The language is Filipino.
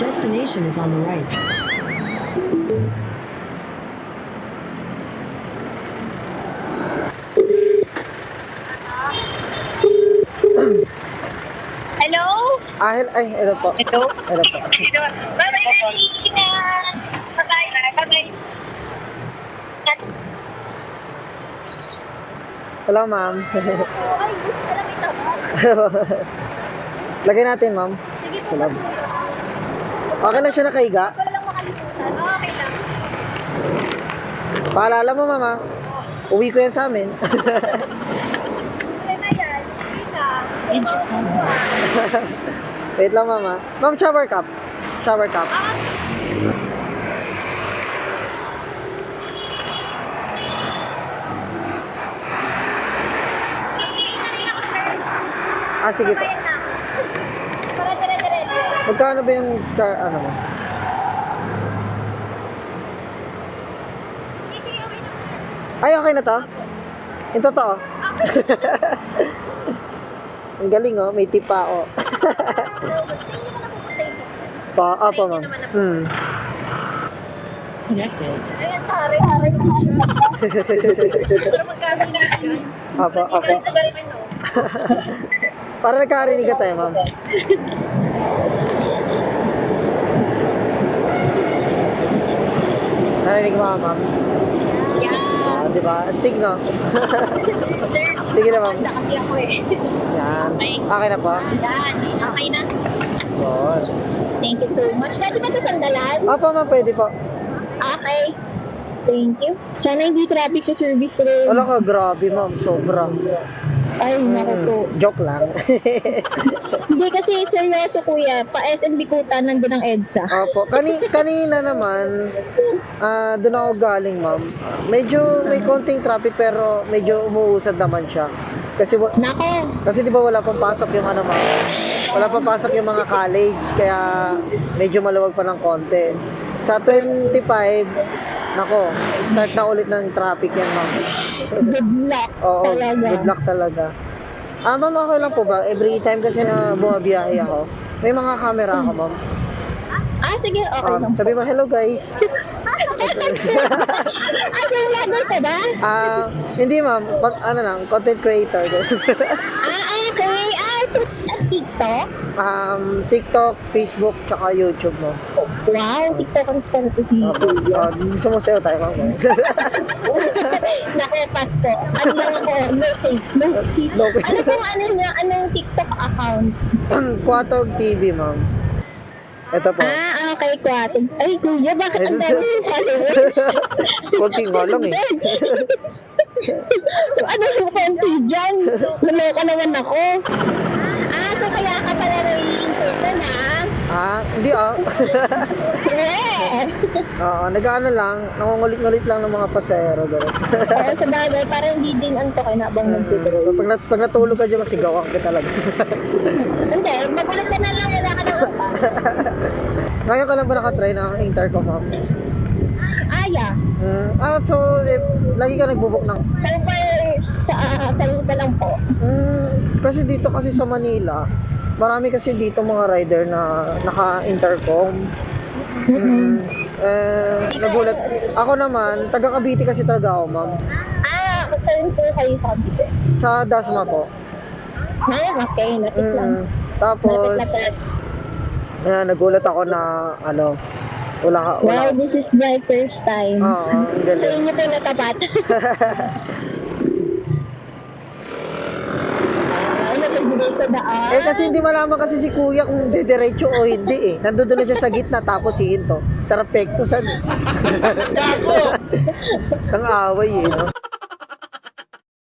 destination is on the right. Hello? Ah, ay, ito po. Hello? Ito po. Hello? Bye-bye. Bye-bye. Bye-bye. Hello, ma'am. Ay, gusto may tabak. Lagay natin, ma'am. Sige po, Salam. Okay lang siya nakahiga. Wala lang makalimutan. Okay lang. Paalala mo, mama. Uwi ko yan sa amin. Okay na yan. Na. Hindi makuha. Wait lang, mama. Ma'am, shower cup. Shower cup. Ah, Ah, sige po. Bayan na. Para dire-diretso. Magkano ba yung, char, ano mo? Ay, okay na to? Yung totoo? Ang galing, oh. May tip pa, oh. Pa, ah, pa, ma'am. Hmm. Ayan, tari, tari. Pero magkano na yun? Ka galing, no? Para nagkarinig ka tayo, ma'am. Narinig mo, ma'am? Yeah. Ah, di ba? Astig, no? Sir, Sige na, ma'am. nakakanta kasi ako eh. Yan. Okay na po? Yan, okay na. Good. Thank you so much. Pwede ba ito sandalan? Apo, ma'am, pwede po. Okay. Thank you. Sana hindi traffic sa service room. Wala ka, grabe, ma'am. Sobra. Ay, naku po. Mm, joke lang. Hindi kasi seryoso kuya. Pa SM Bikutan, nandun ang EDSA. Opo. Kani, kanina naman, ah doon ako galing, ma'am. Medyo may konting traffic pero medyo umuusad naman siya. Kasi wa- Nako. kasi 'di ba wala pang pasok yung ano, ma'am. Wala pang pasok yung mga college kaya medyo maluwag pa ng konti. Sa 25, nako, start na ulit ng traffic yan, ma'am. Good luck Oo, talaga. good luck talaga. Ah, ma'am, okay lang po ba? Every time kasi na bumabiyahe ako, may mga camera ako, ma'am. Ah, sige. Okay Um, lang. sabi mo, hello guys. Ay, yung vlogger ka ba? Ah, hindi ma'am, pag ano lang, content creator. Ah, okay. Um, TikTok, Facebook, tsaka YouTube mo. Wow, TikTokers pala to si Um, Kuya. uh, gusto mo sayo tayo ma'am. Naku, Pasko. Ano lang ko? No fake. Ano pong ano niya? Anong TikTok account? Quatog TV ma'am. Ito po. Ah, okay, Kwatog. Ay, kuya, bakit ang dami yung followers? Kunti nga lang eh. ano yung konti dyan? Naloka naman ako. Ah, Ah, hindi ah. Eh! Oo, nag-ano lang, nangungulit-ngulit lang ng mga pasahero. Ganun. Oo, sa bagay, parang hindi din anto kayo na abang So, nagtitiro. pag, nat- pag natulog ka dyan, masigawan ka talaga. Hindi, magulat ka na lang, wala ka ng oras. Ngayon ka lang ba nakatry ng intercom ma'am? Ah, yeah. Mm, ah, so, eh, lagi ka nagbubuk ng... Saan pa sa saan ka lang po? Mm, kasi dito kasi sa Manila, marami kasi dito mga rider na naka-intercom. Mm, eh, nagulat. Ako naman, taga Cavite kasi talaga ako, ma'am. Ah, saan po kayo sabi ko? Sa Dasma po. Ah, okay, lang. Mm, tapos, lang talaga. eh, nagulat ako na, ano, wala ka, wala Wow, this is my first time. Oo, ang Sa galing. inyo to natapat. Dito sa daan? Eh kasi hindi malaman kasi si kuya kung didiretso o hindi eh. Nandun na siya sa gitna tapos si Hinto. Sa rapekto sa... Ang away eh. No?